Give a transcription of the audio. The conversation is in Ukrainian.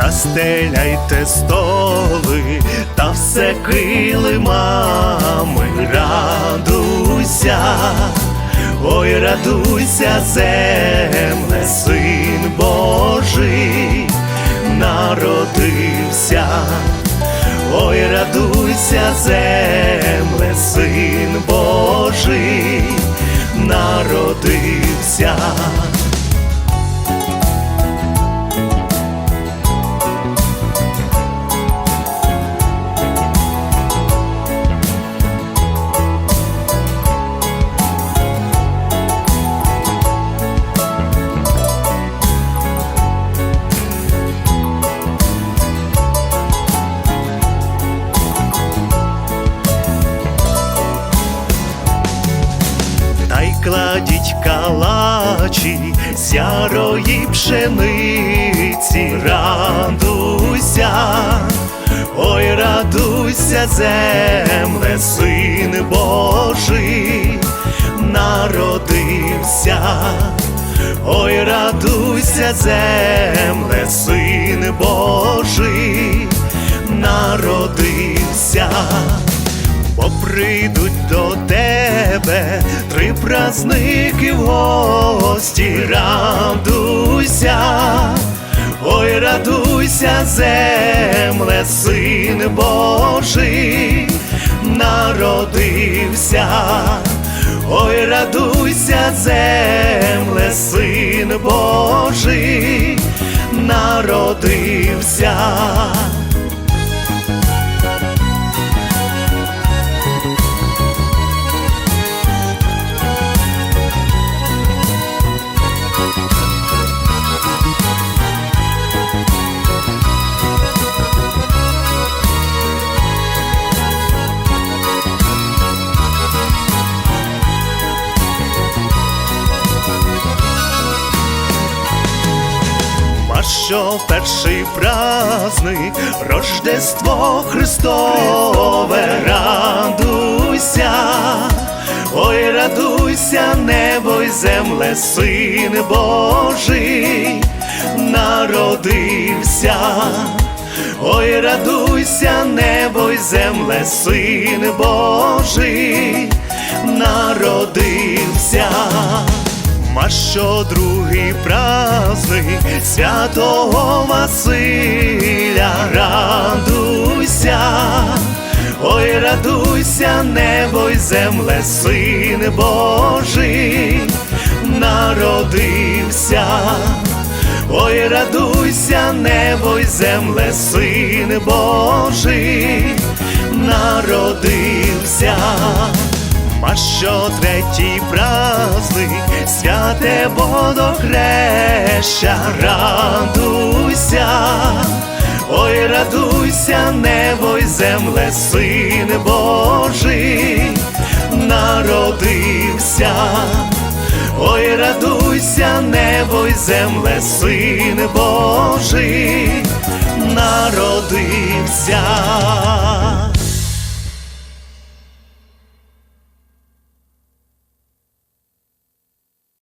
Застеляйте столи та все килимами, радуйся, ой, радуйся, земле, син Божий, народився, ой, радуйся, земле, син Божий, народився. Калачі з ярої пшениці, радуйся, ой, радуйся, земле, син Божий, народився, ой, радуйся, земле, син Божий, народився бо прийдуть до тебе три праздники в гості, радуйся, ой, радуйся, земле, син Божий, народився, ой, радуйся, земле, син Божий, народився. Що перший праздник, Рождество Христове, радуйся, ой, радуйся, небо й земле, син Божий, народився, ой, радуйся, небо й земле, син Божий, народився. Що другий праздник святого Василя, радуйся, ой, радуйся, небо й земле, син Божий, народився, ой, радуйся, небо й земле, син Божий, народився. А що третій праздник, святе водохреща, радуйся, ой, радуйся, небо й земле, син Божий, народився, ой, радуйся, небо й земле, син Божий, народився.